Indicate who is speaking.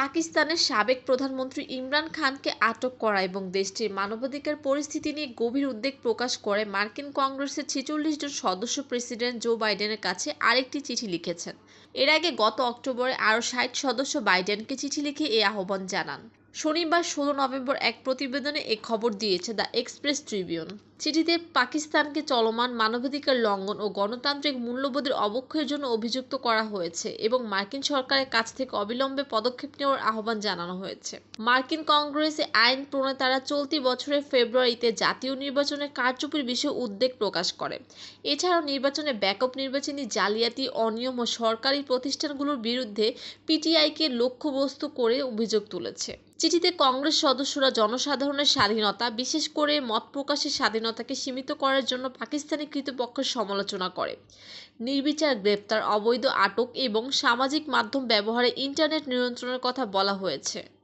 Speaker 1: পাকিস্তানের সাবেক প্রধানমন্ত্রী ইমরান খানকে আটক করা এবং দেশটির মানবাধিকার পরিস্থিতি নিয়ে গভীর উদ্বেগ প্রকাশ করে মার্কিন কংগ্রেসের ছেচল্লিশ জন সদস্য প্রেসিডেন্ট জো বাইডেনের কাছে আরেকটি চিঠি লিখেছেন। এর আগে গত অক্টোবরে আরও ষাট সদস্য বাইডেনকে চিঠি লিখে এ আহ্বান জানান। শনিবার ষোলো নভেম্বর এক প্রতিবেদনে এ খবর দিয়েছে দ্য এক্সপ্রেস ট্রিবিউন। চিঠিতে পাকিস্তানকে চলমান মানবাধিকার লঙ্ঘন ও গণতান্ত্রিক মূল্যবোধের অবক্ষয়ের জন্য অভিযুক্ত করা হয়েছে এবং মার্কিন সরকারের কাছ থেকে অবিলম্বে পদক্ষেপ নেওয়ার আহ্বান জানানো হয়েছে। মার্কিন কংগ্রেসে আইন প্রণেতারা চলতি বছরের ফেব্রুয়ারিতে জাতীয় নির্বাচনের কারচুপির বিষয়ে উদ্বেগ প্রকাশ করে। এছাড়াও নির্বাচনে ব্যাপক নির্বাচনী জালিয়াতি, অনিয়ম ও সরকারি প্রতিষ্ঠানগুলোর বিরুদ্ধে পিটিআইকে লক্ষ্যবস্তু করে অভিযোগ তুলেছে। চিঠিতে কংগ্রেস সদস্যরা জনসাধারণের স্বাধীনতা, বিশেষ করে মত প্রকাশের স্বাধীনতাকে সীমিত করার জন্য পাকিস্তানি কৃতপক্ষের সমালোচনা করে। নির্বিচার গ্রেপ্তার, অবৈধ, আটক এবং সামাজিক মাধ্যম ব্যবহারে ইন্টারনেট নিয়ন্ত্রণের কথা বলা হয়েছে।